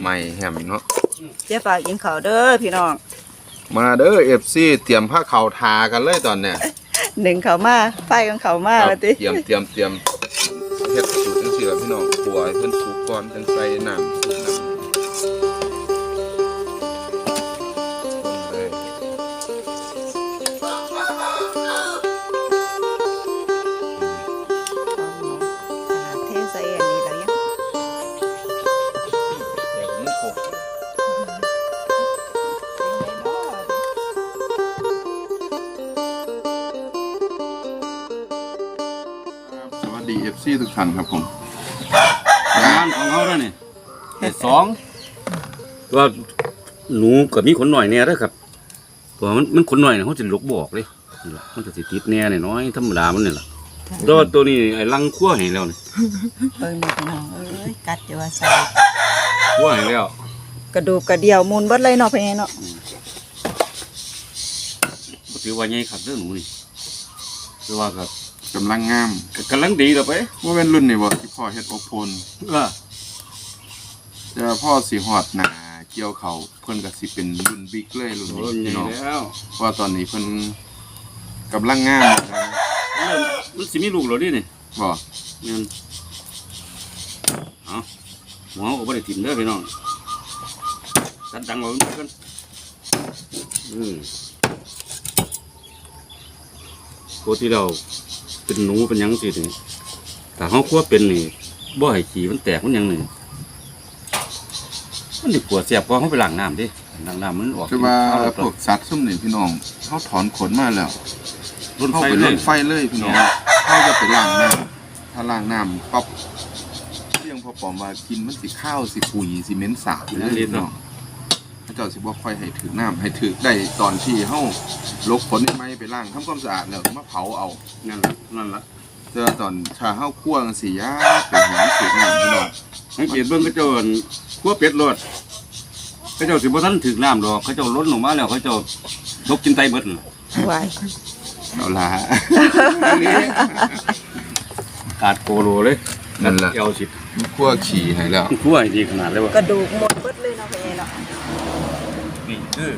ใหม่แฮมเนาะเจ๊ฝากกินข้าวเด้อพี่น้อง มาเด้อ FC เตรียมผ้าขาวทากันเลยตอนเนี้ยหนึ่งข้าวมาไฟกันข้าวมาแล้วติเตรียมเตรียมเตรียมเฮ็ดสูตรจังซี่ล่ะพี่น้องปัวให้เพิ่นสุกก่อนจังใส่น้ำ วัสดี FC ทุกท่านครับผมงานของเขาแล้วนี่แต่สองตัวหนูกับมีขนหน่อยแน่เด้อครับตัวมันมันขนหน่อยเนี่ยเขาจะลุกบอกเลยนี่ล่ะมันจะสิติดแน่หน่อยๆธรรมดามันนี่ล่ะแตัวาตัวนี้ไอ้ลังคั่วให้แล้วนี่เบิ่งนี่พี่น้องเอ้ยกัดจะว่าใส่คั่วให้แล้วกระดูกกระเดี่ยวมูลเบิดเลยเนาะพี่เนาะบ่ถือว่าใหญ่ครับเด้อหนูนี่คือว่าครับ กำลังงามก็กำลังดีแล้วไปว่าเป็นรุ่นนี่บ่ที่พ่อเฮ็ดอบพลเออแต่ว่าพ่อสิฮอดหนาเกี่ยวเขาเพิ่นก็สิเป็นรุ่นบิ๊กเลยรุ่นโอ้นี้ยใหญ่พี่น้องแล้วเพราะว่าตอนนี้เพิ่นกำลังงามนะเริ่มมันสิมีลูกแล้วดินี่บ่เงินเอาหัวเอาบ่ได้ถิ่มเด้อพี่น้องตัดดังเอาเพิ่นอืมปกติเรา เป็นหนูเป็นหยังสินี่แต่เขาคั่วเป็นนี่บ่ให้ขี้มันแตกมันหยังนี่มันดิปวดเสียบพอเขาไปล้างน้ำดิล้างน้ำมันออกคือว่าเอพวกสัตว์ซุ่มนี่พี่น้องเฮาถอนขนมาแล้วรุ่นเฮาไฟไปเลเล่ย นไฟเลยพี่น้องเฮาจะไปล้างน้ำถ้าล้างน้ำปั๊บเรื่องพอปอมว่ากินมันสิข้าวสิปุ๋ยสิเหม็นสาบเลยพี่น้องพระ เจ้าสิบ่ค่อยให้ถือน้ำให้ถือได้ตอนที่เฮาลกขนไม้ไปล้างทำความสะอาดแล้วมาเผาเอานั่นละนั่นละแต่ว่าตอนชาเฮาคั่วจังซี่ยาเป็นหอมสุกน้ำพี่น้องสังเกตเบิ่งเขาเจ้าอั่นคั่วเป็ดรดเขาเจ้าสิบ่ทันถึงน้ำดอกเขาเจ้าล้นออกมาแล้วเขาเจ้าลกกินไตเบิดน่ะวายเอาละขาดโกโลเลยนั่นล่ะ เอวสิคั่วขี่ให้แล้ว คั่วให้ดีขนาดเลยว่ะ กระดูกหมดเบิดเลยเนาะพี่เนาะนี่ คือ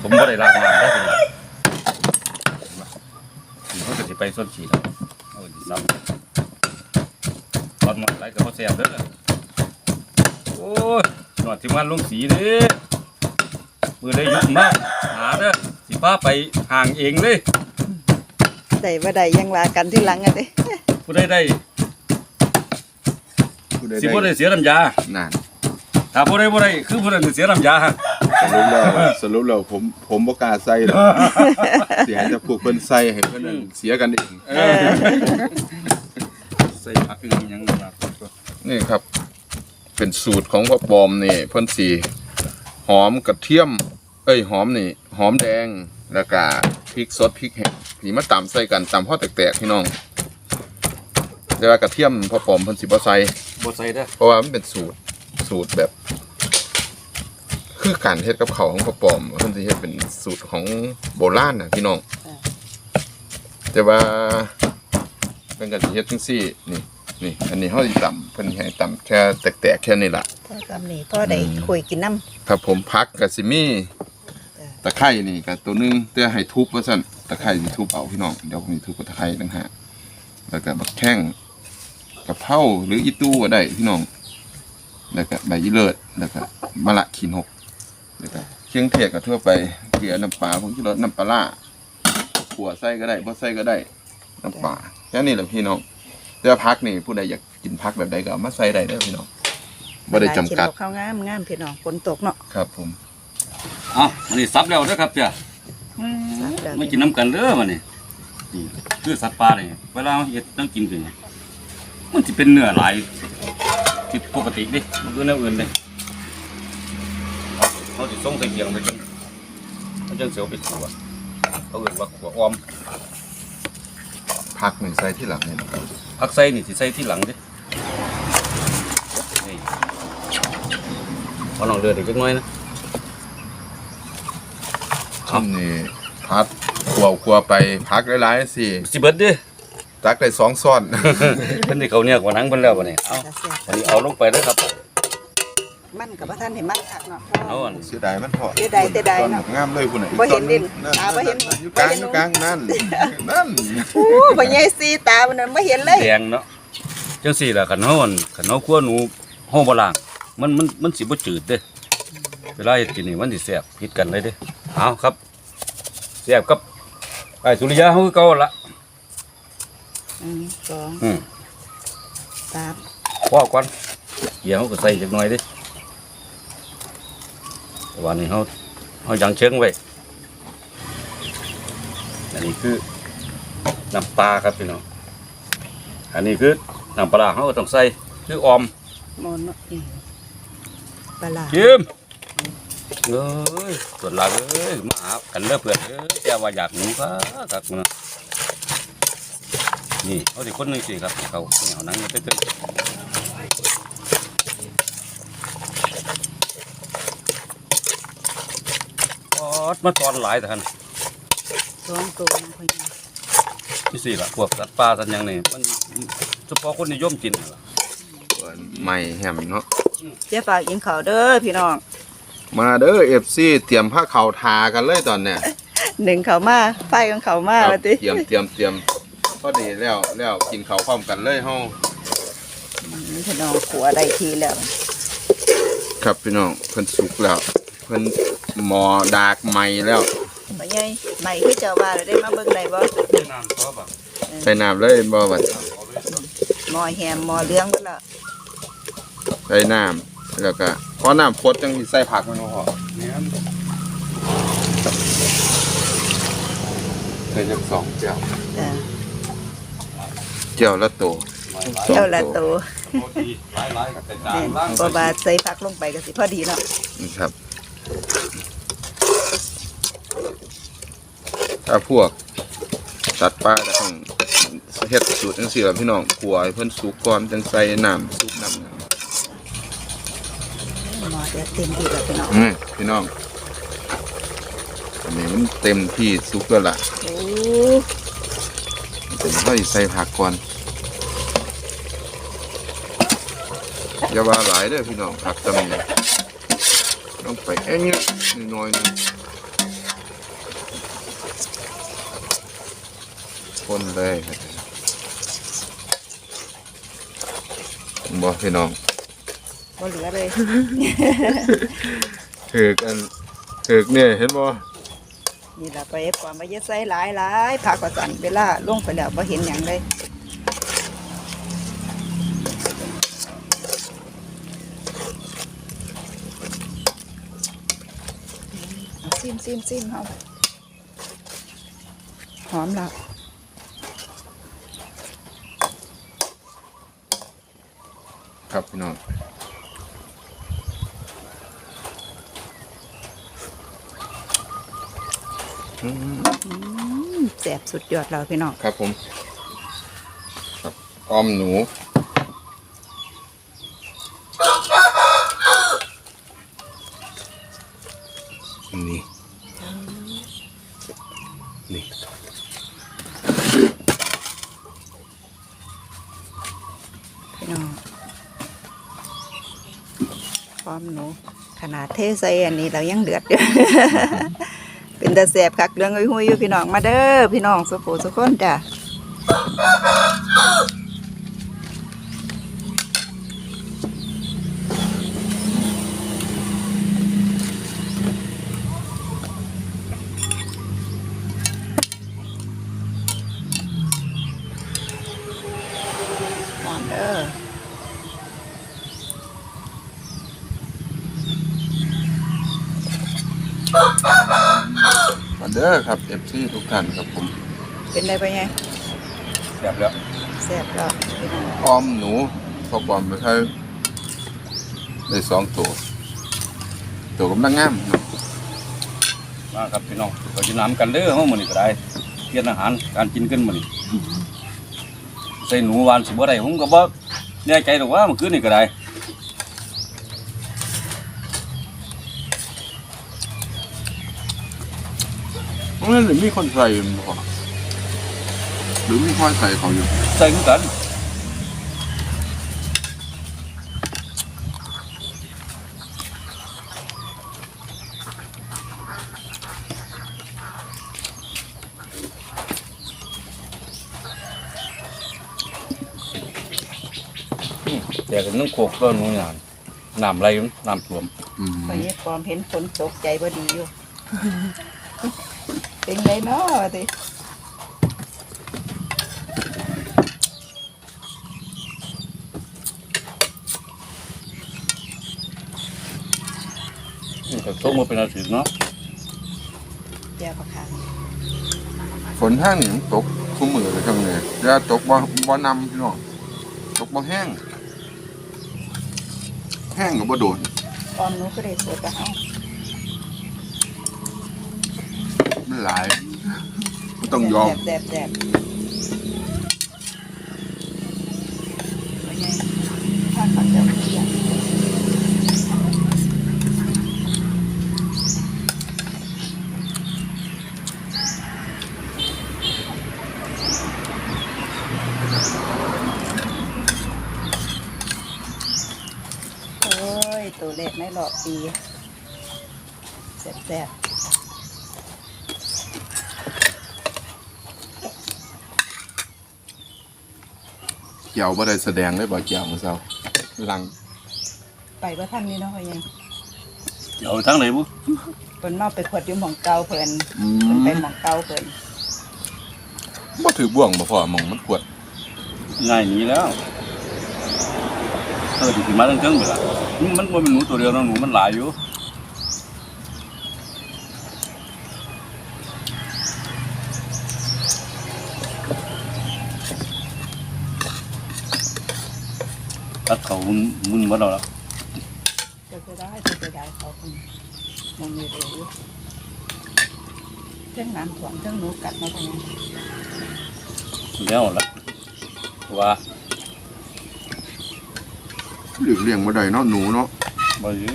ผมบ่ได้ล้างน้ำได้เป็นไรนี่เขาจะสิไปส้นฉีดเอาเอาดิซ้ำตอนหมดไรก็เขาแซ่บเด้อโอ้ยหนวดที่มันลงสีเด้อมือได้ยุบมากหาเด้อสิพาไปห่างเองเลยได้บ่ได้ยังว่ากันที่หลังอะเด้ผู้ใดได้ผู้ใดสิบ่ได้เสียน้ำยานั่นถ้าผู้ใดบ่ได้คือผู้นั้นสิเสียน้ำยา สรุปแล้วสรุปแล้วผมผมบ่กล้าใส่หรอกเสียให้แต่พวกเพิ่นใส่ให้เพิ่นนั่นเสียกันเองเออใส่ผักอีกอยังแบบนี่ครับ เป็นสูตรของพ่อปอมนี่เพิ่นสีหอมกระเทียม เอ้ยหอมนี่ หอมแดงแล้วก็พริกสดพริกแห้งผีมาตำใส่กันตำพอแตกๆพี่น้องแต่ว่ากระเทียมพ่อปอมเพิ่นสิบ่ใส่บ่ใส่เด้อเพราะว่ามันเป็นสูตรสูตรแบบ คือการเฮ็ดกับเขาวของพ่อปอมเพิ่นสิเฮ็ดเป็นสูตรของโบราณน่ะพี่น้องแต่ว่าเพิ่นก็สิเฮ็ดจังซี่นี่นี่ อันนี้เฮาสิตำเพิ่นให้ตำแค่แตกๆแค่นี้ล่ะพอกำนี่พ่อได้คุยกินน้ำครับผมพักก็สิมีตะไคร้นี่ก็ตัวหนึงเตือให้ทุบว่าซั่นตะไคร้สิทุบเอาพี่น้องเดี๋ยวผมสิทุบกับตะไคร้ต่างหากแล้วก็บักแข้งกะเพราหรืออีตู้ก็ได้พี่น้องแล้วก็ใบยี่เลิศแล้วก็มะละขีนหกแล้วก็ เครื่องเทศก็ทั่วไปเกลือน้ำปลาผงชูรสน้ำปลาร้าขั่วใส่ก็ได้บ่ใส่ก็ได้น้ำปลาแค่นี้แหละพี่น้องแต่ว่าพักนี่ผู้ใดอยากกินพักแบบใดก็เอามาใส่ได้เด้อพี่น้องบ่ได้จำกัดกินข้าวงามงามพี่น้องฝนตกเนาะครับผมเอ้าอันนี้ซับแล้วเด้อครับเจ้าสับแล้วไม่กินน้ำกันเด้อมันนี่นี่คือสัตว์ป่านี่เวลาเราเฮ็ดต้องกินกันนี่มันสิเป็นเนื้อหลายผิดปกติดิมันคือแนวอื่นเด้ เขาสิส่งใส่เกียงไปจังมันจังเสียวไปขัวเขาเอื่นว่าขัวออมพักนี่ใส่ที่หลังนี่นะผักใส่นี่สิใส่ที่หลังเดินี่เอาลองเดือดอีกจักหน่อยนะช่วงนี้พัดขัวขัวไปพักหลายๆสิสิเบิดเดิตักได้สองซ้อน เพิ่นได้เขาเนี่ยกว่าหนังเพิ่นแล้วบัดนี้เอาจะแซ่บอันนี้เอาลงไปเลยครับมัน กับพระท่านเห็นมันคักเนาะ เอาอันเสียดายมันพอเสียดายเสียดายเนาะตอนงามเลยพุ่นน่ะบ่เห็นดินนั่นตาบ่เห็นอยู่กลางบ่เห็นอยู่กลางนั่นนั่นโอ้บ่ใหญ่ซีตามันนั้นบ่เห็นเลยแดงเนาะจังซี่ล่ะคันเฮาอันคันเฮาคั่วหนูเฮาบ่ล้างมันมันมันสิบ่จืดเด้เวลาเฮ็ดกินนี่มันสิแซ่บผิดกันเลยเด้เอาครับแซ่บกับไอ้สุริยะเฮาคือเก่าละอืมสองอืมสามพอก่อนเดี๋ยวเฮาก็ใส่จักหน่อยเด้แต่ ว่านี่เฮาเฮายังเชิงไว้อันนี้คือน้ำปลาครับพี่น้องอันนี้คือน้ำปลาร้าเฮาก็ต้องใส่คือออมหมอนเนาะอืมปลาร้าชิมเอ้ยส่วนหลังเอ้ยมาหากันเลิกเพื่อนเอ้ยแต่ว่าอยากหนูครับครับนะนี่เอาสิคนหนึ่งสิครับเขาเอาหนังมาเต้นๆปอ ดมาตอนหลายแต่ท่านสองตัวน้องพ่อใหญ่นี่สิล่ะพวกสัตว์ป่าสัตว์หยังนี่มันเฉพาะคนนิยมกินนั่นล่ะใหม่แฮมเนาะ เจ๊ฝากกินข้าวเด้อพี่น้องมาเด้อ FC เตรียมผ้าขาวทากันเลยตอนเนี้ยหนึ่งเขามาไฟของเขามาครับว่าติเตรียมเตรียมเตรียมพอดีแล้วแล้วกินข้าวพร้อมกันเลยเฮาอืมพี่น้องขัวได้ทีแล้ว ครับพี่น้องเพิ่นสุกแล้วเพิ่น หมอดากใหม่แล้วพ่อใหญ่ใหม่คือเจ้าว่าแล้วได้มาเบิ่งได้บ่น้ำซอสแบบใส่น้ำเลยบ่บัดหม้อแฮมหม้อเหลืองพุ่นล่ะใส่น้ำแล้วก็พอน้ำพดจังสิใส่ผักมันบ่พอเนี่ยใส่จักสองแก้วจ้ะแก้วละโตเจ้าละตัวหลายๆกับแต่จาแม่นนล่างบ่ว่าใส่ผักลงไปก็สิพอดีเนาะนี่ครับ ถ้าพวกตัดปลาจะต้องเฮ็ดสูตรจังซี่ล่ะพี่น้องขัวให้เพิ่นสุกก่อนจังใส่น้ำซุปน้ำหม้อเดือดเต็มที่แล้วพี่น้องอืมพี่น้องอันนี้มันเต็มที่สุกแล้วล่ะโอ้เต็มที่ใส่ผักก่อนอย่าว่าหลายเด้อพี่น้องผักจำเนี่ย ต้องไปเอ้ยนิดน้อยๆหนึงคนเลยครับบ่พี่น้องบ่เหลือเลยถือกอันถือกเนี่ยเห็นบ่นี่ล่ะไปความว่าอย่าใส่หลายหลายผักก็สั่นเวลาลงไปแล้วบ่เห็นหยังเลยเอา ซิมซิมซิมเฮาหอมแล้วครับพี่น้องอืมอืมแซ่บสุดยอดแล้วพี่น้องครับผมครับออมหนูนี่ นี่ พี่น้องพร้อมหนู ขนาด เทใส่อันนี้เรายังเดือดอยู่ เป็นตาแสบคักเรื่องหุยๆอยู่พี่น้องมาเด้อพี่น้องสุโขสุขคนจ้ะหอมเด้อ มาเด้อครับเอฟซีทุกท่านครับผมเป็นได้ปะไงแบบแล้วแซ่บแล้วพี่น้องออมหนูพอปอมไปใช้ได้สองตัวตัวกำลังงามเนาะมาครับพี่น้องเราจะน้ำกันเด้อห้องมันนี่ก็ได้เพียนอาหารการกินกันมันนี่ใส่หนูหวานสิบ่ได้ผมก็บ่แน่ใจหรอกว่ามันคืนนี่ก็ได้ นั่นเลยมีคนใส่บ่หรือไม่ค่อยใส่เขาอยู่ใส่คือกันแต่กันน้ำโคกก็นู่นนานน้ำไหลน้ำท่วมอืมตอนนี้ความเห็นฝนตกใจบ่ดีอยู่ เป็นไรเนาะติแต่ตกมาเป็นอาทิตย์เนาะแก้วประคางฝนทางนี่มันตกคู่มือเลยทั้งเลยแล้วตกบ่บ่นำพี่น้องตกบ่แห้ง แห้งก็บ่โดนออมหนูก็ได้สวยกับเฮา มันหลายบ่ต้องยอมแดบแดบถ้าขัดเจ้าเที่ยงโอ้ยตัวเล็กในรอบปีแซ่บๆ เกี่ยวบ่ได้แสดงเลยบ่เกี่ยวมื้อเช้าหลังไปว่าท่านนี่เนาะว่ายังเอาทั้งไหนบุเพิ่นมาไปขวดอยู่หม่องเก่าเพิ่นอืเพิ่นมไปหม่องเก่าเพิ่นบ่ถือบ่วงบ่พอหมองมันปวดง่ายหนีแล้วเออถึงมาตั้งเครื่องไปละมันมันบ่เป็นหนูตัวเดียวนะหนูมันหลายอยู่ ตัดเขามุนมุนหมดแล้วล่ะจะจะได้จะจะได้เขาเพิ่นมองมีเร็วอยู่เรื่องน้ำท่วมเรื่องหนูกัดมาตรงนี้แล้วล่ะว่าหลีกเลี่ยงบ่ได้เนาะหนูเนาะบ่อยู่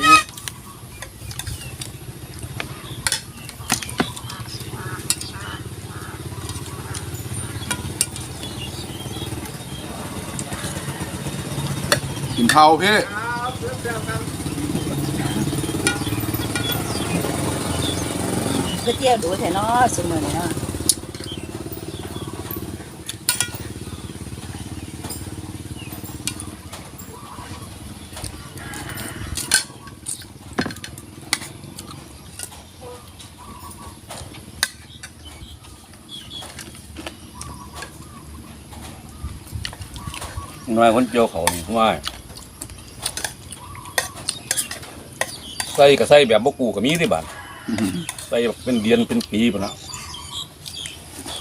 กินเผาพี่ก็เที่ยวดูแท้เนาะซุมื้อนี้เนาะน้อยคนเจียวเขานี่ว่า ใส่ก็ใส่แบบบ่กูก็มีที่บ้านอืมใส่แบบเป็นเดือนเป็นปีพุ่นน่ะ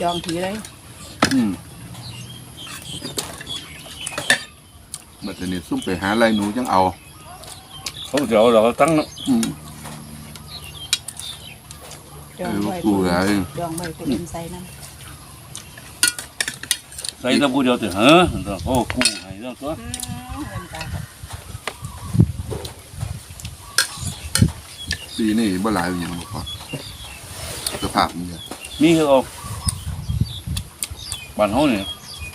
จองทีเลยอืมบัดนี้ซุ่มไปหาอะไรหนูจังเอาเขาเดี๋ยวเราก็ตั้งเนาะอืม จองเออไว้กูหลายจองไว้ผู้อื่นใส่นำใส่แตะกูเดียวติเฮ้อโอ้กูให้เรื่องตัวอืมเงินตา ปีนี้บ่หลายอย่างบ่พอสภาพมันเนี่ยมีคือเอาบ้านเฮานี่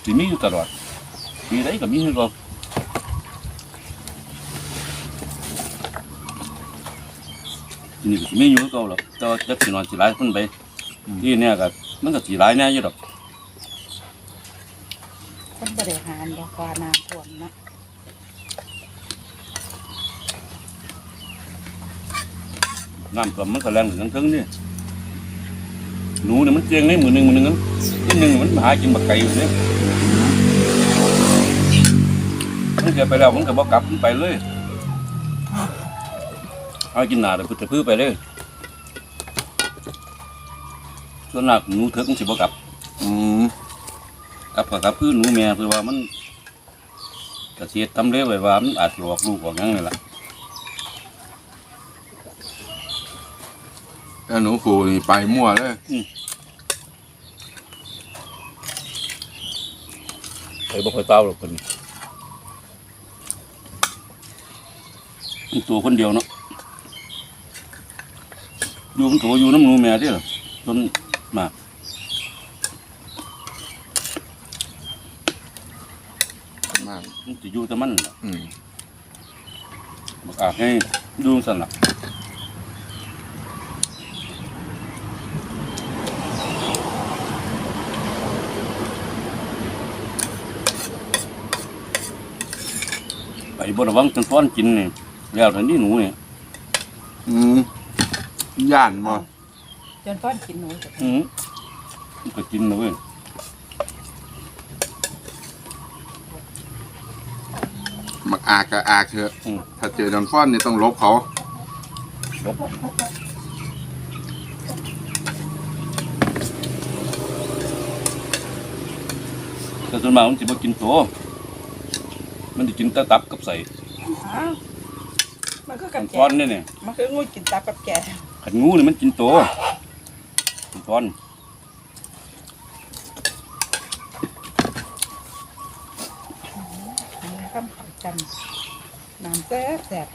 สิมีอยู่ตลอดปีใดก็มีคือเอานี่ก็สิมีอยู่คือเก่าหรอกแต่ว่าจักสินอนสิหลายคนไปที่เนี่ยก็มันก็สิหลายแน่อยู่ดอก คนบ่ได้หารดอกว่าน้ำท่วมเนาะ น้ำท่วมมันก็แรงถึงทั้งๆนี่หนูเนี่ยมันเจียงในมือหนึงมือหนึงนั้นนิดหนึงมันหากินบักไก่อยู่เนี่ยมันเกิดไปแล้วมันก็บ่กลับมันไปเลยเอากินหนาแต่พุทธพื้ไปเลยส่วนหนักหนูเถิกมันสิบ่กลับ อืมกลับก็กลับคือหนูแม่คือว่ามันกระเสียดทำเร็วไว้ว่ามันอาจสิออกลูกออกหยังนี่ล่ะ แล้วหนูครูนี่ไปมั่วเลยไอ้บ่ค่อยเต้าหรอกคนนี่ตัวคนเดียวเนาะอยู่มันตัวอยู่น้ำหนูแม่ที่หรอจนมามากมัอยู่แต่มันอืมบอกอาให้ดูสันหลัก บระวังจนฟ้อนกินนี่แล้วทันนี้หนูนี่อืมย่านบ่จนป้อนกินหนูจ้ะอืมมันก็กินนะเว้ยมักอากก็อากเถอะอืมถ้าเจอดอนฟ้อนนี่ต้องลบเขา ลบแต่ส่วนมากมันจะมากินตัว มันจะกินแตะตับกับใส่อ้าวมันก็กับแกก้อนนี่เนี่ยมันคืองูกินตับกับแกขันงูนี่มันกินตัวกินก้อนมันก็ขับกันน้ำแซ่บแซ่บ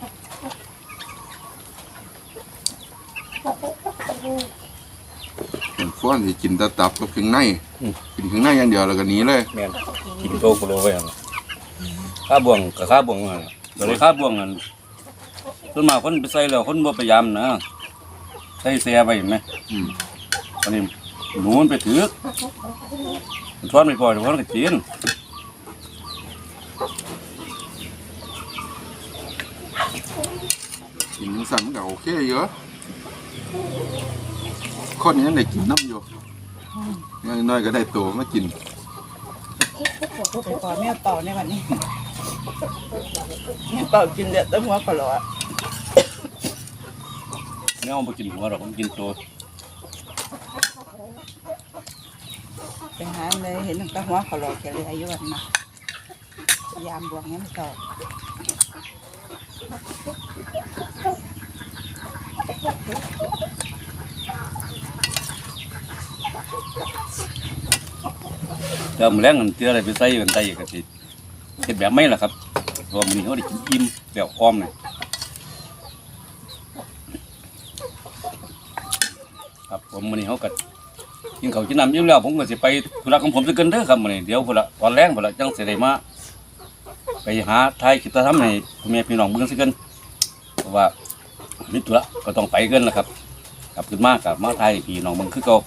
ดอนฟ้อนสิกินแตะตับกับเครื่องในกินเครื่องในอย่างเดียวแล้วก็หนีเลยแม่นกินโตกุโลไว้หั่นล่ะ ข้าบ่วงกับข้าบ่วงนั่นล่ะเดี๋ยวนี้ข้าบ่วงนั่นส่วนมาคนไปใส่แล้วคนบ่พยายามนะใส่เสียไปเห็นไหมอืมอันนี้หนูมันไปถือมันช้อนไม่พอเดี๋ยวมันก็กินกินสั่นมันก็โอเคเยอะคนยังได้กินน้ำอยู่น้อยๆก็ได้ตัวมากิน ไปขอแม่เต่าในวันนี้แม่เต่ากินเด็ดตั้งหัวขอหลอแม่เอาไปกินหัวหรอกมันกินตัวไปหาเลยเห็นตั้งหัวขอหลอแกเลยอายุวันนะยามบวงแม่เต่า เติมแรงกันเตืออะไรไปใส่กันใส่กันสิเห็ดแบบไม่ล่ะครับรวมนี้เขาได้กินอิ่มแบบอ้อมเนี่ยครับผมวันนี้เขาก็กินเขาวกินน้ำอิ่มแล้วผมก็สิไปธุระของผมสักเกินเด้อครับวันนี้เดี๋ยวพุ่นละตอนแรงพุ่นละจังเสิได้มาไปหาทายคิดจะทำให้พ่อแม่พี่น้องเบิ่งสักเกินเพราะว่ามิตุระก็ต้องไปเกินนะครับกลับขึ้นมากับมาไทยพี่น้องเบิ่งคือเก่า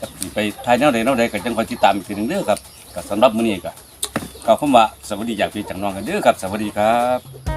จักสิไปทายแนวใดแนวใดก็จังคอยติดตามอีกทีหนึงเด้อครับก็สำหรับมื้อนี้ก็กล่าวคำว่าสวัสดีอยากพี่จากน้องกันเด้อครับ สวัสดีครับ